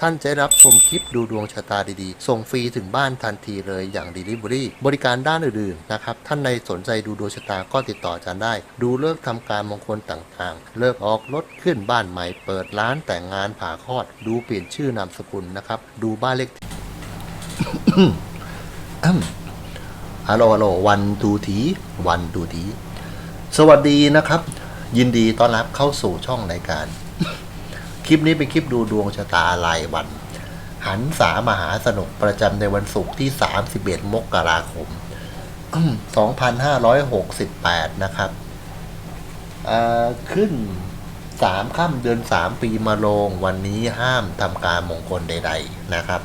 ท่านจะรับชมคลิปดูดวงชะตาดีๆ ส่งฟรีถึงบ้านทันทีเลยอย่าง Delivery บริการด้านอื่นๆนะครับ ท่านในสนใจดูดวงชะตาก็ติดต่ออาจารย์ได้ ดูเลิกษ์ทำการมงคลต่างๆ เลิกออกรถขึ้นบ้านใหม่ เปิดร้านแต่งงานผ่าคลอด ดูเปลี่ยนชื่อนามสกุลนะครับ ดูบ้านเลขที่ฮัลโหลฮัลโหลวันดูทีวันดูทีสวัสดีนะครับ ยินดีต้อนรับเข้าสู่ช่องรายการ คลิปนี้เป็นคลิปดูดวงชะตารายวัน หันสามหาสนุกประจำในวันศุกร์ที่ 31 มกราคม 2568 นะครับอ่าขึ้น3ค่ำเดือน3ปีมาลงวันนี้ห้ามทำการมงคลใด ๆนะครับ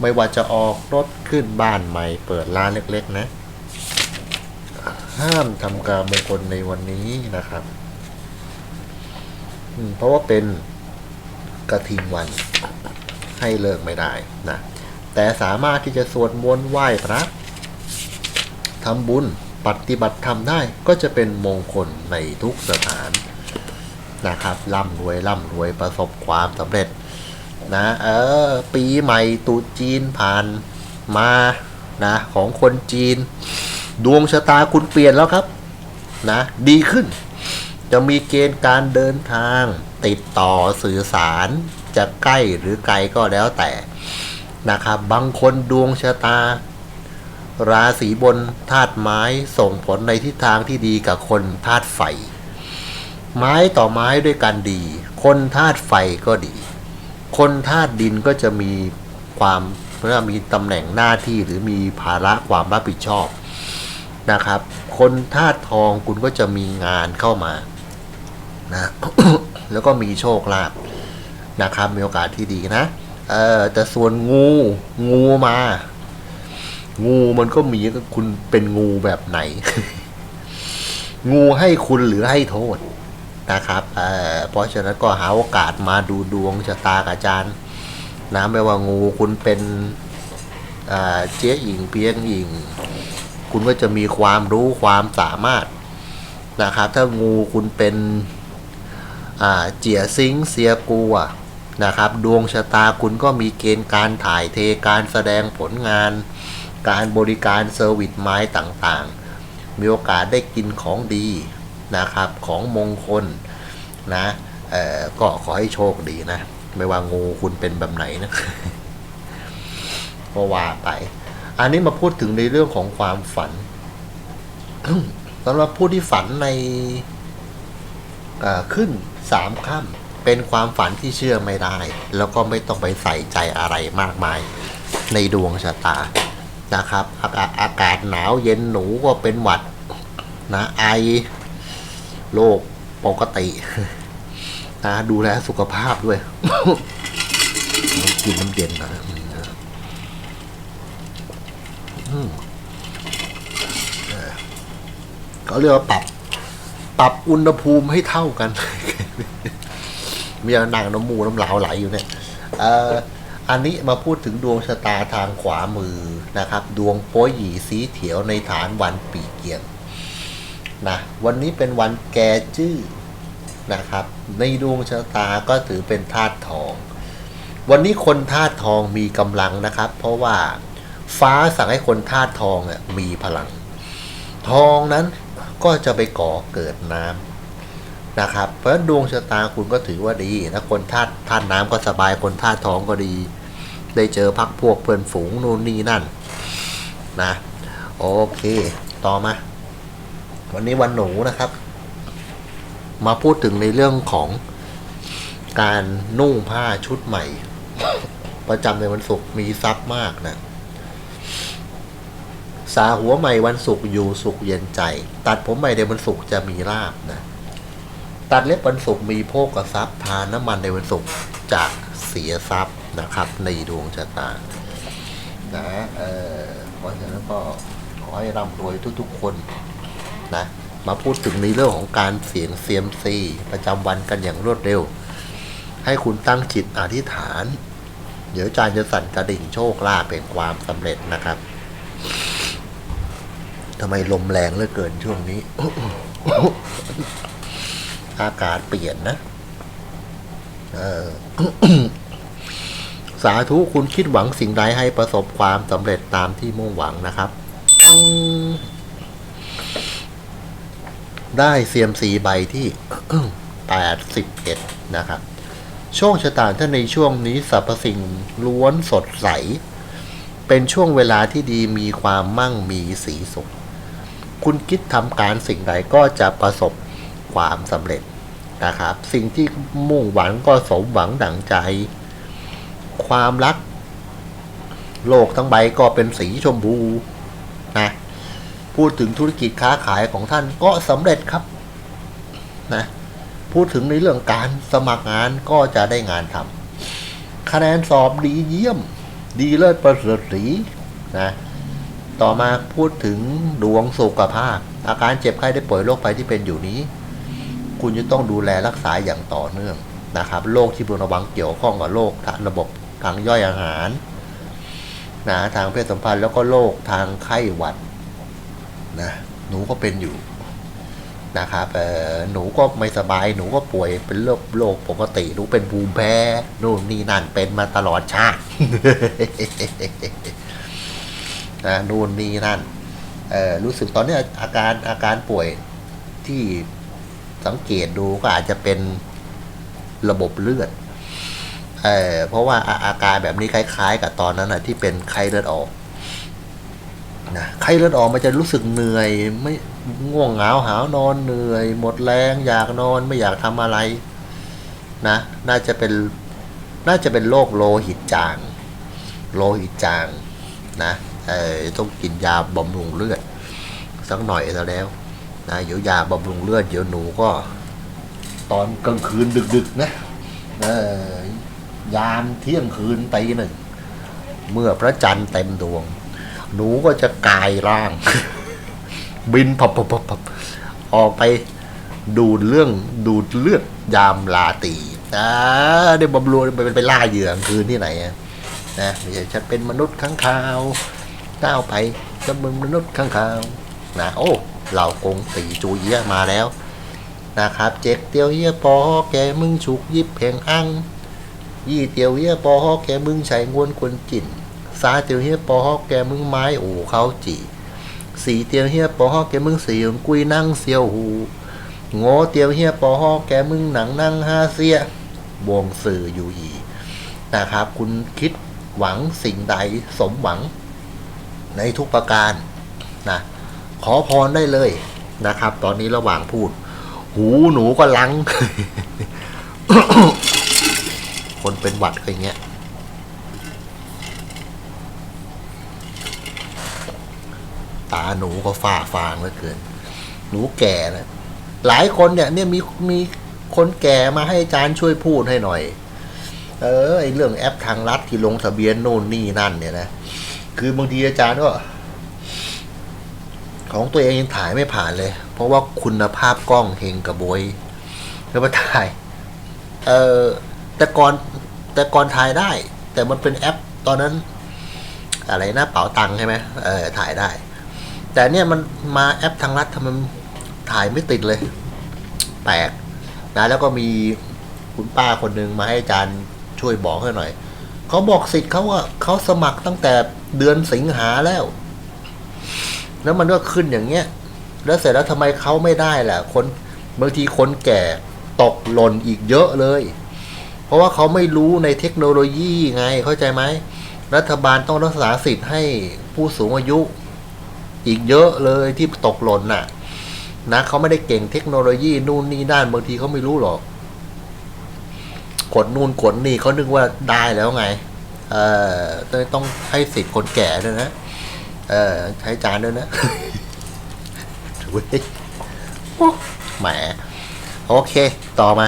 ไม่ว่าจะออกรถขึ้นบ้านใหม่เปิดร้านเล็กๆ นะ ห้ามทำการมงคลในวันนี้นะครับอืมเพราะว่าเป็น กระทิงวันให้เลิกไม่ได้นะแต่สามารถที่จะสวดมนต์ไหว้พระทำบุญปฏิบัติธรรมได้ก็จะเป็นมงคลในทุกสถานนะครับร่ำรวยร่ำรวยประสบความสำเร็จนะเออปีใหม่ตุจีนผ่านมานะของคนจีน ดวงชะตาคุณเปลี่ยนแล้วครับนะดีขึ้น จะมีเกณฑ์การเดินทาง ติดต่อสื่อสาร จะใกล้หรือไกลก็แล้วแต่นะครับบางคนดวงชะตา ราศีบนธาตุไม้ส่งผลในทิศทางที่ดีกับคนธาตุไฟ ไม้ต่อไม้ด้วยกันดี คนธาตุไฟก็ดี คนธาตุดินก็จะมีความเรียกว่ามีตำแหน่งหน้าที่หรือมีภาระความรับผิดชอบนะครับ คนธาตุทองคุณก็จะมีงานเข้ามา นะ แล้วก็มีโชคลาภนะครับ มีโอกาสที่ดีนะ เออแต่ส่วนงูงูมา งูมันก็มีก็คุณเป็นงูแบบไหน งูให้คุณหรือให้โทษนะครับเออเพราะฉะนั้นก็หาโอกาสมาดูดวงชะตากอาจารย์นะไม่ว่างูคุณเป็นอ่าเจ๊หญิงเพียงหญิง คุณก็จะมีความรู้ความสามารถนะครับ ถ้างูคุณเป็น เจียซิงเซียกัวนะครับดวงชะตาคุณก็มีเกณฑ์การถ่ายเทการแสดงผลงาน การบริการเซอร์วิสไม้ต่างๆ มีโอกาสได้กินของดีนะครับของมงคลนะก็ขอให้โชคดีนะ ไม่ว่างูคุณเป็นแบบไหนนะก็ว่าไป อันนี้มาพูดถึงในเรื่องของความฝันสำหรับผู้ที่ฝันในขึ้น สามค่ำเป็นความฝันที่เชื่อไม่ได้ แล้วก็ไม่ต้องไปใส่ใจอะไรมากมาย ในดวงชะตานะครับอากาศอากาศหนาวเย็นหนูก็เป็นหวัดนะไอโรคปกตินะดูแลสุขภาพด้วยกินน้ำเย็นนะอืมเออเขาเรียกว่าปรับ ปรับอุณหภูมิให้เท่ากัน มีนางน้ำมูน้ำเหลาไหลอยู่เนี่ยเอ่ออันนี้มาพูดถึงดวงชะตาทางขวามือนะครับ ดวงโป้หยีสีเขียวในฐานวันปีเกียงนะวันนี้เป็นวันแกจื้อนะครับ ในดวงชะตาก็ถือเป็นธาตุทอง วันนี้คนธาตุทองมีกำลังนะครับ เพราะว่าฟ้าสั่งให้คนธาตุทองมีพลัง ทองนั้นก็จะไปก่อเกิดน้ำ นะครับ เพราะดวงชะตาคุณก็ถือว่าดีถ้าคนธาตุธาตุน้ำก็สบายคนธาตุท้องก็ดี ได้เจอพักพวกเพื่อนฝูงนู่นนี่นั่นนะโอเค ต่อมา วันนี้วันหนูนะครับ มาพูดถึงในเรื่องของการนุ่งผ้าชุดใหม่ ประจำในวันศุกร์มีทรัพย์มากนะสาหัวใหม่วันศุกร์อยู่สุขเย็นใจ ตัดผมใหม่ในวันศุกร์จะมีลาบนะ ตัดเล็บวันศุกร์มีโภคทรัพย์ทานน้ำมันในวันศุกร์จะเสียทรัพย์นะครับ ในดวงชะตานะเออเพราะฉะนั้นก็ขอให้ร่ำรวยทุกๆคนนะมาพูดถึงในเรื่องของการเสียงเซียมซีประจำวันกันอย่างรวดเร็ว ให้คุณตั้งจิตอธิษฐาน เดี๋ยวอาจารย์จะสั่นกระดิ่งโชคลาภเป็นความสำเร็จนะครับทำไมลมแรงเหลือเกินช่วงนี้ อากาศเปลี่ยนนะสาธุคุณคิดหวังสิ่งใดให้ประสบความสำเร็จตามที่มุ่งหวังนะครับ ได้เซียมสีใบที่แปดสิบเอ็ดนะครับโชคชะตาท่านในช่วงนี้สรรพสิ่งล้วนสดใส เป็นช่วงเวลาที่ดีมีความมั่งมีสีสุข คุณคิดทำการสิ่งใดก็จะประสบ ความสำเร็จนะครับ สิ่งที่มุ่งหวังก็สมหวังดั่งใจ ความรัก โลกทั้งใบก็เป็นสีชมพูนะพูดถึงธุรกิจค้าขายของท่านก็สำเร็จครับนะพูดถึงในเรื่องการสมัครงานก็จะได้งานทำคะแนนสอบดีเยี่ยม ดีเลิศประเสริฐสีนะต่อมาพูดถึงดวงสุขภาพ อาการเจ็บไข้ได้ป่วยโรคภัยที่เป็นอยู่นี้ คุณจะต้องดูแลรักษาอย่างต่อเนื่องนะครับโรคที่พึงระวังเกี่ยวข้องกับโรคทางระบบทางย่อยอาหารนะทางเพศสัมพันธ์แล้วก็โรคทางไข้หวัดนะหนูก็เป็นอยู่นะครับเอ่หนูก็ไม่สบายหนูก็ป่วยเป็นโรคโรคปกติหนูเป็นภูมิแพ้นู่นนี่นั่นเป็นมาตลอดชาตินะนู่นนี่นั่นรู้สึกตอนนี้อาการอาการป่วยที่ สังเกตดูก็อาจจะเป็นระบบเลือดเอ่อเพราะว่าอาอาการแบบนี้คล้าย ๆ กับตอนนั้นนะที่เป็นไข้เลือดออกนะไข้เลือดออกมันจะรู้สึกเหนื่อย ไม่ง่วงเหงาหาวนอนเหนื่อย หมดแรงอยากนอนไม่อยากทำอะไรนะน่าจะเป็นน่าจะเป็นโรคโลหิตจางโลหิตจางนะเออต้องกินยาบำรุงเลือดสักหน่อยซะแล้ว นะเดี๋ยวยาบำรุงเลือดเดี๋ยวหนูก็ ตอนกลางคืนดึกๆนะเออยามเที่ยงคืนตีหนึ่ง เมื่อพระจันทร์เต็มดวง หนูก็จะกลายร่าง บินพับพับพับออกไปดูดเรื่องดูดเลือดยามลาตีอ่าได้บำรุงไปไปล่าเหยื่อกลางคืนที่ไหนนะไม่ใช่ฉันเป็นมนุษย์ข้างคาวก้าวไปจะเป็นมนุษย์ข้างคาวนะโอ้ เหล่ากงตีจูเยียมาแล้วนะครับ เจ็กเตียวเฮียปอแกมึงฉุกยิบเพงอังยี่เตียวเฮียปอแกมึงใช้งวนควนจิ่นซาเตียวเฮียปอแกมึงไม้โอู่เขาจีสีเตียวเฮียปอแกมึงเสียงกุยนั่งเสียวหูโง่เตียวเฮียปอแกมึงหนังนั่งฮาเสียบวงสื่ออยู่อีนะครับ คุณคิดหวังสิ่งใดสมหวังในทุกประการนะ ขอพรได้เลยนะครับ ตอนนี้ระหว่างพูด หูหนูก็ลัง คนเป็นหวัดก็อย่างเงี้ยตาหนูก็ฝ้าฟางเหลือเกิน หนูแก่นะหลายคนเนี่ย เนี่ยมีมีคนแก่มาให้อาจารย์ช่วยพูดให้หน่อย เออไอเรื่องแอปทางรัฐที่ลงทะเบียนโน่นนี่นั่นเนี่ยนะ คือบางทีอาจารย์ก็ ของตัวเองยังถ่ายไม่ผ่านเลย เพราะว่าคุณภาพกล้องเฮงกระบวยแล้วมาถ่ายเออแต่ก่อนแต่ก่อนถ่ายได้ แต่มันเป็นแอปตอนนั้น อะไรนะเป๋าตังค์ใช่ไหมเออถ่ายได้ แต่เนี่ยมันมาแอปทางรัฐทำไมมันถ่ายไม่ติดเลย แปลกนะแล้วก็มีคุณป้าคนหนึ่งมาให้อาจารย์ช่วยบอกให้หน่อยเขาบอกสิทธิ์เขาว่าเขาสมัครตั้งแต่เดือนสิงหาแล้ว แล้วมันก็ขึ้นอย่างเงี้ย แล้วเสร็จแล้วทำไมเขาไม่ได้ล่ะคนบางทีคนแก่ตกหล่นอีกเยอะเลย เพราะว่าเขาไม่รู้ในเทคโนโลยีไงเข้าใจไหมรัฐบาลต้องรักษาสิทธิ์ให้ผู้สูงอายุอีกเยอะเลยที่ตกหล่นน่ะ นะเขาไม่ได้เก่งเทคโนโลยีนู่นนี่ด้านบางทีเขาไม่รู้หรอกกดนู่นกดนี่เขานึกว่าได้แล้วไง เออต้อต้องให้สิทธิ์คนแก่ด้วยนะ เออใช้จานด้วยนะถุยโอ้แหมโอเค ต่อมา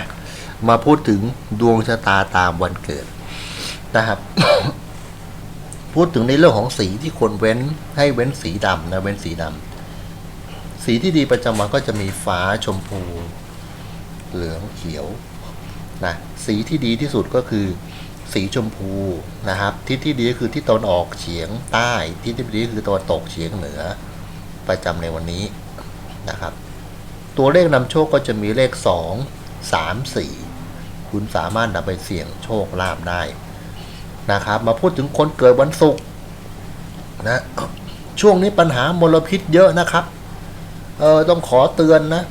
มาพูดถึงดวงชะตาตามวันเกิดนะครับ พูดถึงในเรื่องของสีที่ควรเว้นให้เว้นสีดำนะเว้นสีดำสีที่ดีประจำวันก็จะมีฟ้าชมพู เหลืองเขียวนะสีที่ดีที่สุดก็คือ สีชมพูนะครับทิศที่ดีก็คือที่ตะวันออกเฉียงใต้ทิศที่ดีก็คือตะวันตกเฉียงเหนือ ประจำในวันนี้นะครับ ตัวเลขนำโชคก็จะมีเลข 2 3 4 คุณสามารถนำไปเสี่ยงโชคลาภได้นะครับ มาพูดถึงคนเกิดวันศุกร์นะช่วงนี้ปัญหามลพิษเยอะนะครับเออต้องขอเตือนนะ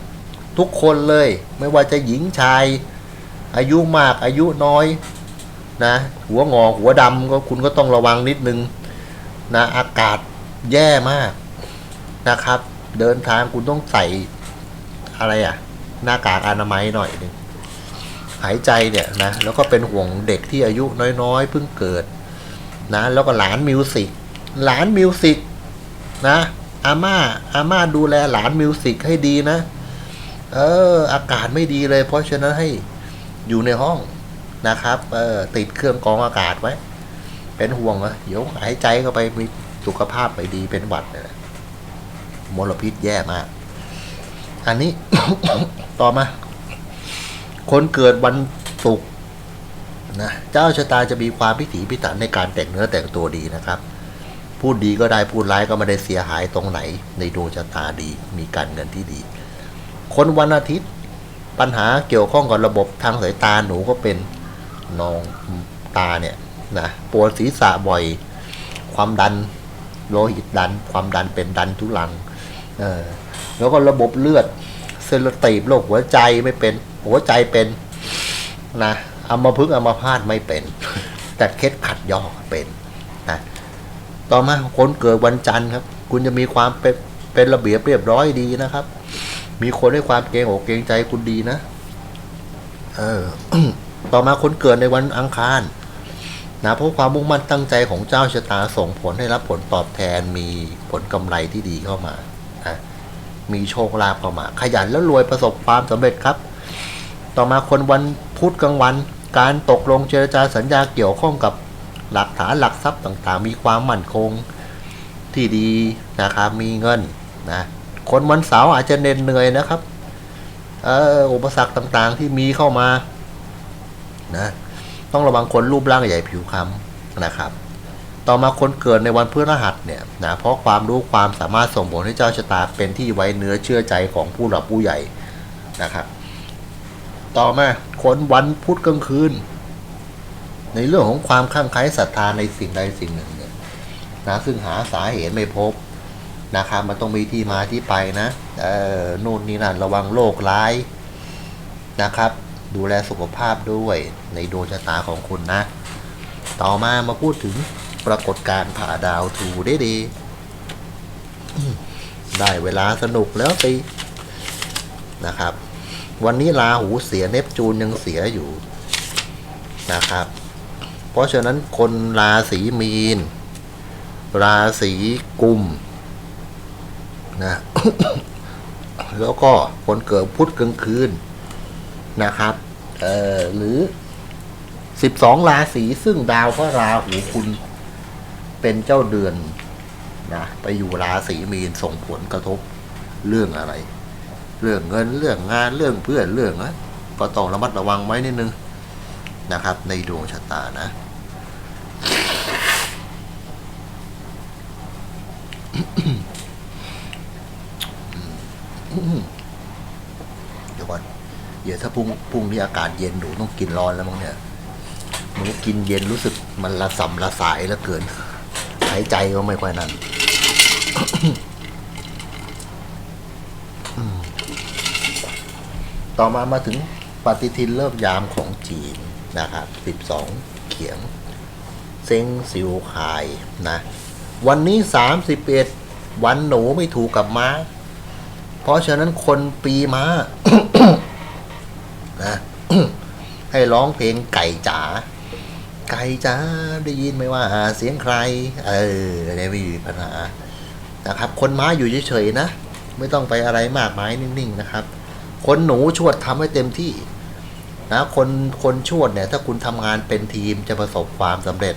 ทุกคนเลยไม่ว่าจะหญิงชาย อายุมากอายุน้อย นะหัวงอหัวดำก็คุณก็ต้องระวังนิดนึงนะอากาศแย่มากนะครับ เดินทางคุณต้องใส่อะไรอะหน้ากากอนามัยหน่อยหนึงหายใจเนี่ยนะแล้วก็เป็นห่วงเด็กที่อายุน้อยๆเพิ่งเกิดนะแล้วก็หลานมิวสิกหลานมิวสิกนะอาม่าอาม่าดูแลหลานมิวสิกให้ดีนะ เออ อากาศไม่ดีเลย เพราะฉะนั้นให้อยู่ในห้อง นะครับเออติดเครื่องกรองอากาศไว้ เป็นห่วงอะเดี๋ยวหายใจเข้าไปมีสุขภาพไม่ดีเป็นหวัดเนี่ยมลพิษแย่มาก อันนี้ ต่อมา คนเกิดวันศุกร์นะเจ้าชะตาจะมีความพิถีพิถันในการแต่งเนื้อแต่งตัวดีนะครับ พูดดีก็ได้พูดร้ายก็ไม่ได้เสียหายตรงไหน ในดวงชะตาดีมีการเงินที่ดี คนวันอาทิตย์ ปัญหาเกี่ยวข้องกับระบบทางสายตาหนูก็เป็น นองตาเนี่ยนะปวดศีรษะบ่อย ความดันโลหิตดัน ความดันเป็นดันทุลังเออแล้วก็ระบบเลือดเซลล์ตีบโรคหัวใจไม่เป็น หัวใจเป็นนะอัมาพฤกษ์อัมาพาตไม่เป็น แต่เคล็ดขัดยอกเป็นนะต่อมาคนเกิดวันจันทร์ครับ คุณจะมีความเป็นเป็นระเบียบเรียบร้อยดีนะครับ มีคนให้ความเกรงอกเกรงใจคุณดีนะ เออ ต่อมาคนเกิดในวันอังคารนะเพราะความมุ่งมั่นตั้งใจของเจ้าชะตาส่งผลให้รับผลตอบแทนมีผลกำไรที่ดีเข้ามานะมีโชคลาภเข้ามา ขยันแล้วรวยประสบความสำเร็จครับ ต่อมาคนวันพุธกลางวัน การตกลงเจรจาสัญญาเกี่ยวข้องกับหลักฐานหลักทรัพย์ต่างๆ มีความมั่นคงที่ดีนะครับมีเงินนะคนวันเสาร์อาจจะเหน็ดเหนื่อยนะครับเอออุปสรรคต่างๆที่มีเข้ามา นะต้องระวังคนรูปร่างใหญ่ผิวคล้ำนะครับ ต่อมาคนเกิดในวันพฤหัสเนี่ยนะเพราะความรู้ความสามารถส่งผลให้เจ้าชะตาเป็นที่ไว้เนื้อเชื่อใจของผู้หลักผู้ใหญ่นะครับ ต่อมาคนวันพุธกลางคืน ในเรื่องของความข้างไคล้ศรัทธาในสิ่งใดสิ่งหนึ่งเนี่ยนะซึ่งหาสาเหตุไม่พบนะครับมันต้องมีที่มาที่ไปนะเออนู่นนี่นั่นระวังโรคร้ายนะครับ ดูแลสุขภาพด้วยในดวงชะตาของคุณนะ ต่อมามาพูดถึงปรากฏการณ์ผ่าดาวทูได้ดี ได้เวลาสนุกแล้วสินะครับ วันนี้ลาหูเสียเนปจูนยังเสียอยู่นะครับ เพราะฉะนั้นคนราศีมีน ราศีกุมนะแล้วก็คนเกิดพุธกลางคืน นะครับ เอ่อหรือสิบสองราศีซึ่งดาวพระราหูคุณเป็นเจ้าเดือนนะไปอยู่ราศีมีนส่งผลกระทบเรื่องอะไร เรื่องเงินเรื่องงานเรื่องเพื่อนเรื่องนะก็ต้องระมัดระวังไว้นิดนึงนะครับ ในดวงชะตานะเดี๋ยวก่อน เดี๋ยวถ้าพรุ่งพรุ่งนี้อากาศเย็นหนูต้องกินร้อนแล้วมั้งเนี่ยหนูกินเย็นรู้สึกมันละสัมละสายแล้วเกินหายใจก็ไม่ค่อยนั่นต่อมามาถึงปฏิทินเริ่มยามของจีนนะครับสิบสองเขียง เซ็งสิวคายนะ วันนี้สามสิบเอ็ดวันหนูไม่ถูกกับม้า เพราะฉะนั้นคนปีม้า นะให้ร้องเพลงไก่จ๋าไก่จ๋าได้ยินไหมว่าเสียงใคร เออเนี่ไม่มีปัญหานะครับ คนม้าอยู่เฉยๆนะ ไม่ต้องไปอะไรมากมายนิ่งๆนะครับ คนหนูชวดทำให้เต็มที่นะคนคนชวดเนี่ย ถ้าคุณทำงานเป็นทีมจะประสบความสำเร็จ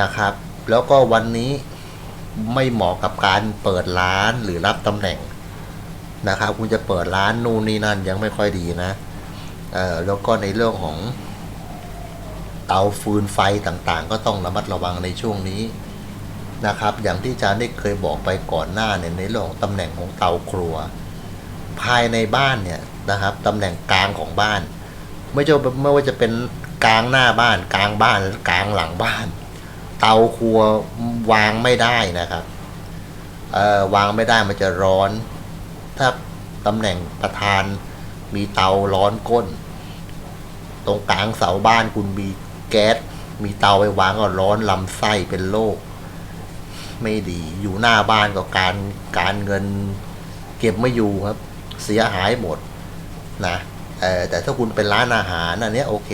นะครับ แล้วก็วันนี้ไม่เหมาะกับการเปิดร้านหรือรับตำแหน่งนะครับ คุณจะเปิดร้านนู่นนี่นั่นยังไม่ค่อยดีนะ เออแล้วก็ในเรื่องของเตาฟืนไฟต่างๆ ก็ต้องระมัดระวังในช่วงนี้นะครับ อย่างที่อาจารย์ได้เคยบอกไปก่อนหน้าเนี่ยในเรื่องของตำแหน่งของเตาครัว ภายในบ้านเนี่ยนะครับตำแหน่งกลางของบ้าน ไม่จะไม่ว่าจะเป็นกลางหน้าบ้าน กลางบ้านกลางหลังบ้าน เตาครัววางไม่ได้นะครับเอ่อวางไม่ได้มันจะร้อน ถ้าตำแหน่งประธาน มีเตาร้อนก้น ตรงกลางเสาบ้านคุณมีแก๊ส มีเตาไปวางก็ร้อนลำไส้เป็นโรคไม่ดีอยู่หน้าบ้านก็การการเงิน เก็บไม่อยู่ครับ เสียหายหมดนะแต่ถ้าคุณเป็นร้านอาหารอันนี้โอเค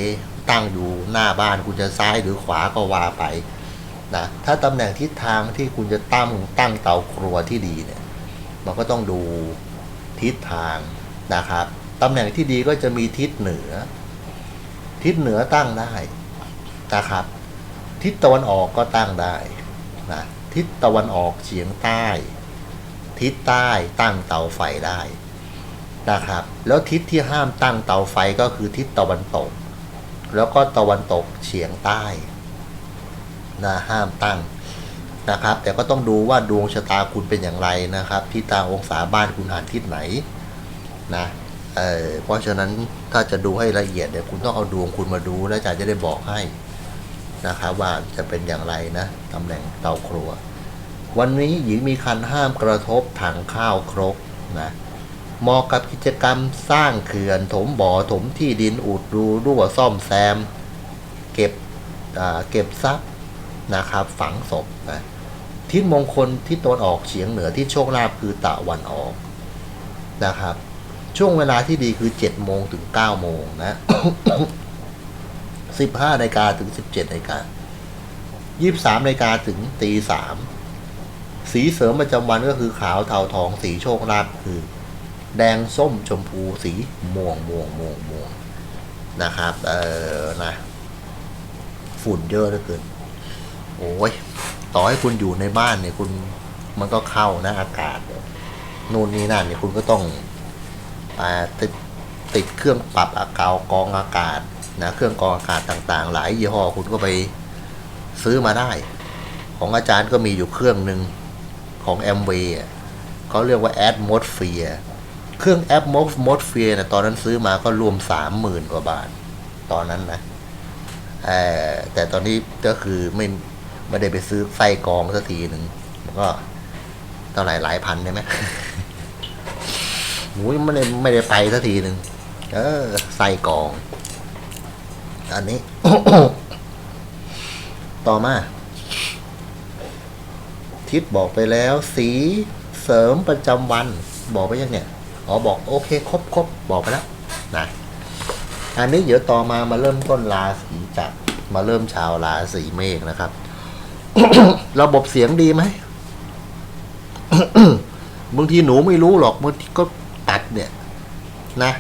ตั้งอยู่หน้าบ้านคุณจะซ้ายหรือขวาก็ว่าไปนะถ้าตำแหน่งทิศทางที่คุณจะตั้งตั้งเตาครัวที่ดีเนี่ย มันก็ต้องดูทิศทางนะครับ ตำแหน่งที่ดีก็จะมีทิศเหนือ ทิศเหนือตั้งได้นะครับ ทิศตะวันออกก็ตั้งได้นะทิศตะวันออกเฉียงใต้ ทิศใต้ตั้งเตาไฟได้นะครับ แล้วทิศที่ห้ามตั้งเตาไฟก็คือทิศตะวันตก แล้วก็ตะวันตกเฉียงใต้นะห้ามตั้งนะครับ แต่ก็ต้องดูว่าดวงชะตาคุณเป็นอย่างไรนะครับทิศตาองศาบ้านคุณหันทิศไหนนะ เพราะฉะนั้นถ้าจะดูให้ละเอียดเนี่ยคุณต้องเอาดวงคุณมาดูแล้วอาจารย์จะได้บอกให้นะครับว่าจะเป็นอย่างไรนะตำแหน่งเตาครัว วันนี้หญิงมีคันห้ามกระทบถังข้าวครกนะเหมาะกับกิจกรรมสร้างเขื่อนถมบ่อถมที่ดินอุดรูรั่วซ่อมแซม เก็บเก็บทรัพย์นะครับฝังศพนะทิศมงคลที่ตนออกเฉียงเหนือที่โชคลาภคือตะวันออกนะครับ ช่วงเวลาที่ดีคือ7โมงถึง9โมงนะ15นาฬิกาถึง17นาฬิกา23นาฬิกาถึงตีสามสีเสริมประจำวันก็คือขาวเทาทองสีโชคลาภคือ แดงส้มชมพูสีม่วงม่วงม่วงม่วงนะครับ เออนะฝุ่นเยอะเหลือเกินโอ้ยต่อให้คุณอยู่ในบ้านเนี่ยคุณมันก็เข้านะอากาศนู่นนี่นั่นเนี่ยคุณก็ต้อง ติดติดเครื่องปรับอากาศกองอากาศนะเครื่องกองอากาศต่างๆ หลายยี่ห้อคุณก็ไปซื้อมาได้ ของอาจารย์ก็มีอยู่เครื่องหนึ่งของแอมเวย์เขาเรียกว่า Atmosphere เครื่อง Atmosphere นะตอนนั้นซื้อมาก็รวมสามหมื่นกว่าบาท ตอนนั้นนะแต่ตอนนี้ก็คือไม่ไม่ได้ไปซื้อไส้กองสักทีหนึ่งก็เท่าไหร่หลายพันใช่ไหม หมูไม่ได้ไม่ได้ไปสักทีหนึ่งเออไส้กองอันนี้ ต่อมา ทิศบอกไปแล้ว สีเสริมประจำวัน บอกไปยังเนี่ยอ๋อบอกโอเคครบครบบอกไปแล้วนะอันนี้เดี๋ยวต่อมามาเริ่มต้นราศีจักรมาเริ่มชาวราศีเมษนะครับ ระบบเสียงดีไหมบางทีหนูไม่รู้หรอกบางทีก็ ตัดเนี่ยนะ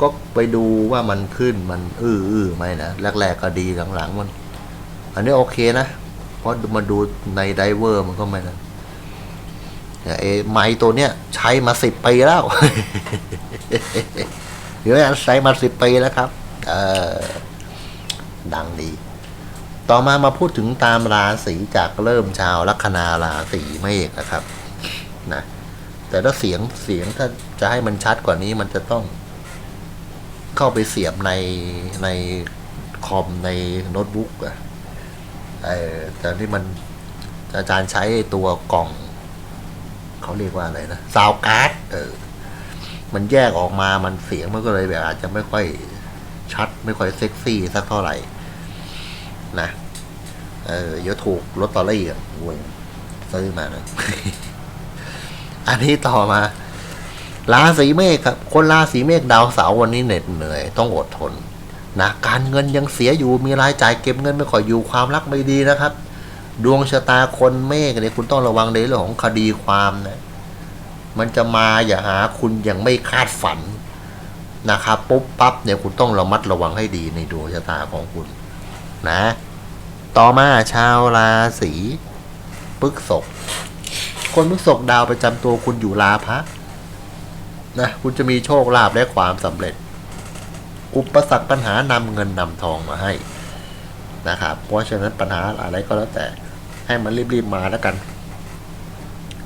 ก็ไปดูว่ามันขึ้นมันอื้ออื้อไหมนะแรกๆก็ดีหลังๆมัน อันนี้โอเคนะ เพราะมาดูในไดเวอร์มันก็ไม่นะเนี่ยไอ้ไม้ตัวเนี้ยใช้มาสิบปีแล้วเดี๋ยวใช้มาสิบปีแล้วครับ เออดังดี ต่อมามาพูดถึงตามราศีจากเริ่มชาวลัคนาราศีเมษนะครับ นะ แต่ถ้าเสียงเสียงถ้าจะให้มันชัดกว่านี้มันจะต้องเข้าไปเสียบในในคอมในโน้ตบุ๊กอะเออแต่ที่มันอาจารย์ใช้ตัวกล่อง เขาเรียกว่าอะไรนะซาวการ์ดเออมันแยกออกมามันเสียงมันก็เลยแบบอาจจะไม่ค่อยชัด ไม่ค่อยเซ็กซี่สักเท่าไหร่ นะ เออเดี๋ยวถูกลอตเตอรี่อะโว้ยซื้อมานะ อันนี้ต่อมาราศีเมษครับ คนราศีเมษดาวเสาร์วันนี้เหน็ดเหนื่อย ต้องอดทนนะการเงินยังเสียอยู่มีรายจ่ายเก็บเงินไม่ค่อยอยู่ความรักไม่ดีนะครับ ดวงชะตาคนเมษเนี่ยคุณต้องระวังในเรื่องของคดีความนะมันจะมาอย่าหาคุณย่างไม่คาดฝันนะครับปุ๊บปั๊บเนี่ยคุณต้องระมัดระวังให้ดีในดวงชะตาของคุณนะ ต่อมาชาวราศีพฤษภ คนพฤษภดาวประจำตัวคุณอยู่ราพะนะคุณจะมีโชคลาภและความสำเร็จ อุปสรรคปัญหานำเงินนำทองมาให้นะครับเพราะฉะนั้นปัญหาอะไรก็แล้วแต่ให้มันรีบๆมาแล้วกัน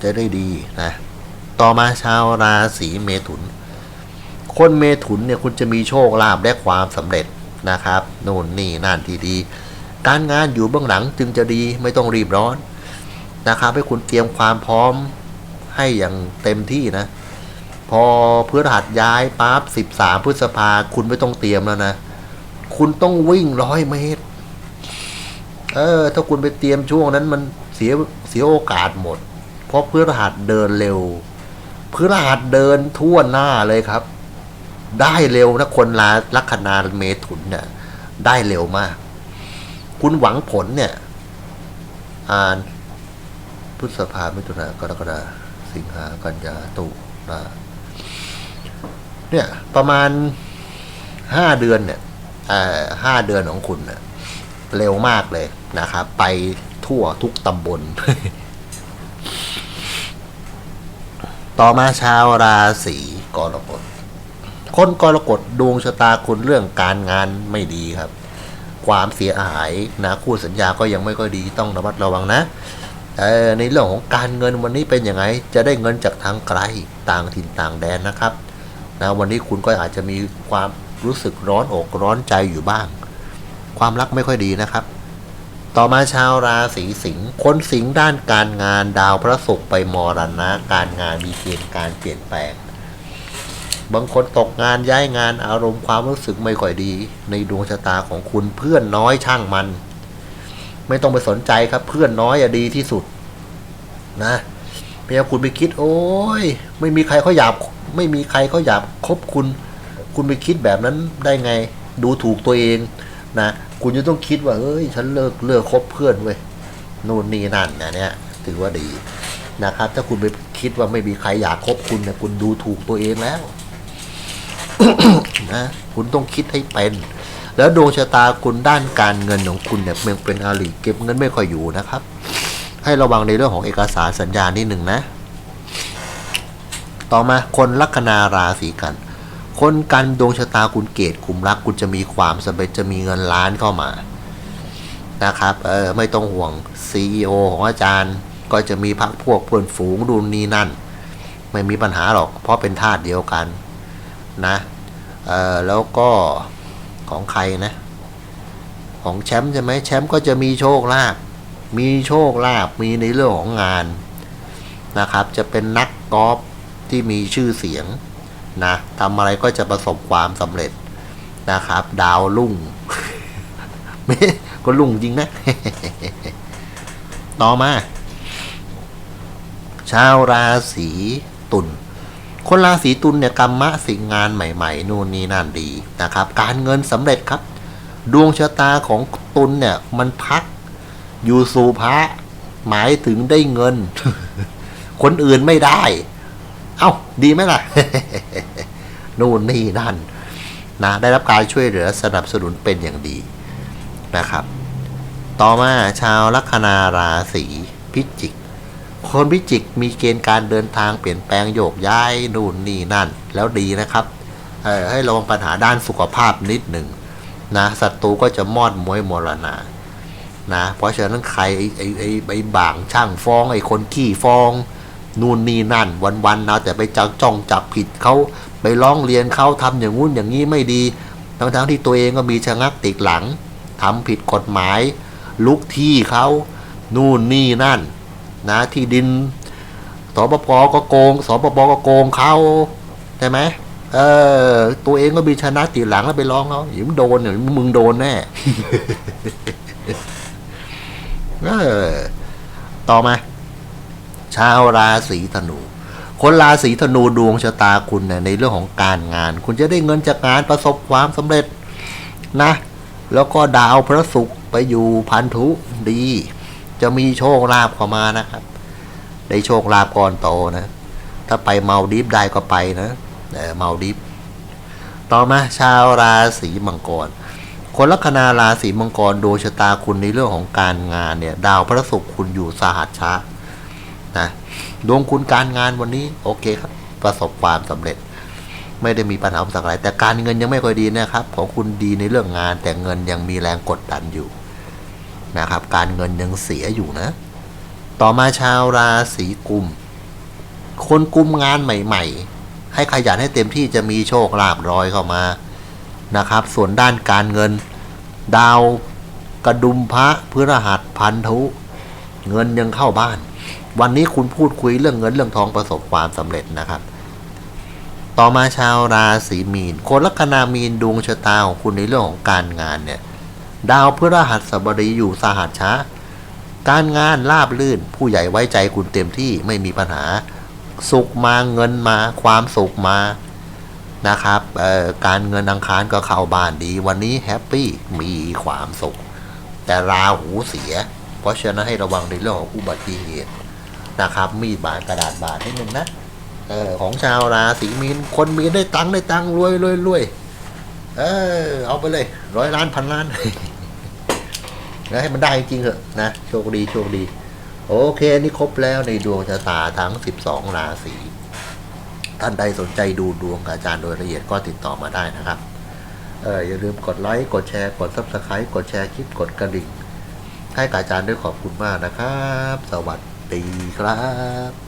จะได้ดีนะ ต่อมาชาวราศีเมถุน คนเมถุนเนี่ยคุณจะมีโชคลาภและความสำเร็จนะครับโน่นนี่นั่นทีดี การงานอยู่เบื้องหลังจึงจะดีไม่ต้องรีบร้อน นะครับให้คุณเตรียมความพร้อมให้อย่างเต็มที่นะ พอพฤหัสย้ายปั๊บสิบสามพฤษภาคุณไม่ต้องเตรียมแล้วนะ คุณต้องวิ่งร้อยเมตร เออ ถ้าคุณไปเตรียมช่วงนั้นมันเสียเสียโอกาสหมด เพราะพฤหัสเดินเร็วพฤหัสเดินทั่วหน้าเลยครับ ได้เร็วนะคนลาลัคนาเมถุนเนี่ยได้เร็วมาก คุณหวังผลเนี่ยอ่าน พฤษภามิถุนากรกฎาสิงหากันยาตุลาเนี่ยประมาณห้าเดือนเนี่ยห้าเดือนของคุณเนี่ยเร็วมากเลยนะครับ ไปทั่วทุกตำบล ต่อมาชาวราศีกรกฎ คนกรกฎดวงชะตาคุณเรื่องการงานไม่ดีครับ ความเสียหายนะคู่สัญญาก็ยังไม่ค่อยดีต้องระมัดระวังนะ เออในเรื่องของการเงินวันนี้เป็นยังไง จะได้เงินจากทางไกลต่างถิ่นต่างแดนนะครับนะวันนี้คุณก็อาจจะมีความรู้สึกร้อนอกร้อนใจอยู่บ้าง ความรักไม่ค่อยดีนะครับ ต่อมาชาวราศีสิงห์คนสิงห์ด้านการงานดาวพระศุกร์ไปมรณะการงานมีเกณฑ์การเปลี่ยนแปลง บางคนตกงานย้ายงานอารมณ์ความรู้สึกไม่ค่อยดี ในดวงชะตาของคุณเพื่อนน้อยช่างมัน ไม่ต้องไปสนใจครับ เพื่อนน้อยอะดีที่สุด นะพยายาคุณไปคิด โอ้ย ไม่มีใครเขาอยากไม่มีใครเขาอยากคบคุณ คุณไปคิดแบบนั้นได้ไง ดูถูกตัวเองนะคุณจะต้องคิดว่าเอ้ย ฉันเลิกเลิกคบเพื่อนเว้ยนู่นนี่นั่นนะเนี่ยถือว่าดีนะครับ ถ้าคุณไปคิดว่าไม่มีใครอยากคบคุณเนี่ยคุณดูถูกตัวเองแล้วนะคุณต้องคิดให้เป็น แล้วดวงชะตาคุณด้านการเงินของคุณเนี่ยมันเป็นอาลีเก็บเงินไม่ค่อยอยู่นะครับ ให้ระวังในเรื่องของเอกสารสัญญานิดหนึ่งนะ ต่อมาคนลัคนาราศีกัน คนกันดวงชะตาคุณเกตคุมรักคุณจะมีความสำเร็จจะมีเงินล้านเข้ามานะครับเออไม่ต้องห่วง CEO ของอาจารย์ก็จะมีพักพวกเพื่อนฝูงดูนนี้นั่น ไม่มีปัญหาหรอกเพราะเป็นธาตุเดียวกันนะเออแล้วก็ ของใครนะ ของแชมป์ใช่ไหมแชมป์ก็จะมีโชคลาภมีโชคลาภมีในเรื่องของงานนะครับ จะเป็นนักกอล์ฟที่มีชื่อเสียงนะทำอะไรก็จะประสบความสำเร็จนะครับ ดาวรุ่งไม่ก็รุ่งจริงนะ ต่อมา ชาวราศีตุล คนราศีตุลเนี่ยกรรมะสิ่งงานใหม่ๆ นู่นนี่นั่นดีนะครับ การเงินสำเร็จครับ ดวงชะตาของตุลเนี่ยมันพักอยู่สู่พระหมายถึงได้เงิน คนอื่นไม่ได้ เอ้า ดีไหมล่ะ นู่นนี่นั่นนะได้รับการช่วยเหลือสนับสนุนเป็นอย่างดีนะครับ ต่อมาชาวลัคนาราศีพิจิก คนพิจิกมีเกณฑ์การเดินทางเปลี่ยนแปลงโยกย้ายนู่นนี่นั่น แล้วดีนะครับให้ระวังปัญหาด้านสุขภาพนิดหนึ่งนะศัตรูก็จะมอดมวยมรณานะเพราะฉะนั้นใครไอ้ไอ้ไอ้บางช่างฟ้อง ไอ้คนขี้ฟ้องนู่นนี่นั่น วันๆเอาแต่ไปจังจ้องจับผิดเขาไปร้องเรียนเขาทำอย่างงู้นอย่างนี้ไม่ดีทั้งทั้งๆที่ตัวเองก็มีชะงักติดหลังทำผิดกฎหมาย ลุกที่เขานู่นนี่นั่น นะที่ดินสปปก็โกงสปปก็โกงเขาใช่ไหมเออ ตัวเองก็มีชนะติดหลังแล้วไปร้องเขาอย่ามึงโดนอย่างมึงโดนแน่เออต่อมา ชาวราศีธนู คนราศีธนูดวงชะตาคุณเนี่ยในเรื่องของการงาน คุณจะได้เงินจากงานประสบความสำเร็จนะ แล้วก็ดาวพระศุกร์ไปอยู่พันธุดี จะมีโชคลาภเข้ามานะครับ ได้โชคลาภก่อนโตนะ ถ้าไปเมาดิฟได้ก็ไปนะเออเมาดิฟต่อมาชาวราศีมังกร คนลัคนาราศีมังกรดวงชะตาคุณในเรื่องของการงานเนี่ย ดาวพระศุกร์คุณอยู่สหัสช้านะดวงคุณการงานวันนี้โอเคครับ ประสบความสำเร็จ ไม่ได้มีปัญหาอุปสรรคอะไรแต่การเงินยังไม่ค่อยดีนะครับ ของคุณดีในเรื่องงานแต่เงินยังมีแรงกดดันอยู่ นะครับ การเงินยังเสียอยู่นะ ต่อมาชาวราศีกุม คนกุมงานใหม่ ๆ ให้ขยันให้เต็มที่จะมีโชคลาภร้อยเข้ามานะครับ ส่วนด้านการเงิน ดาวกระดุมพระพฤหัสพันธุเงินยังเข้าบ้าน วันนี้คุณพูดคุยเรื่องเงินเรื่องทองประสบความสำเร็จนะครับ ต่อมาชาวราศีมีน คนลัคนามีนดวงชะตาของคุณในเรื่องของการงานเนี่ย ดาวพฤหัสบดีอยู่สหัสช้าการงานราบลื่นผู้ใหญ่ไว้ใจคุณเต็มที่ไม่มีปัญหา สุขมาเงินมา ความสุขมานะครับการเงินอังคารก็เข้าบ้านดี วันนี้แฮปปี้มีความสุข แต่ราหูเสีย เพราะฉะนั้นให้ระวังในเรื่องของอุบัติเหตุนะครับ มีดบาดกระดาษบาดนิดนึงนะออของชาวราศีมีน คนมีนได้ตังค์ได้ตังค์รวยรวยรวยเออเอาไปเลยร้อยล้านพันล้าน นะให้มันได้จริงเถอะนะโชคดีโชคดี โอเคนี่ครบแล้วในดวงชะตาทั้ง 12 ราศีท่านใดสนใจดูดวงอาจารย์โดยละเอียดก็ติดต่อมาได้นะครับเอออย่าลืมกดไลค์กดแชร์กด Subscribe กดแชร์คลิปกดกระดิ่งให้กับอาจารย์ด้วยขอบคุณมากนะครับ สวัสดีครับ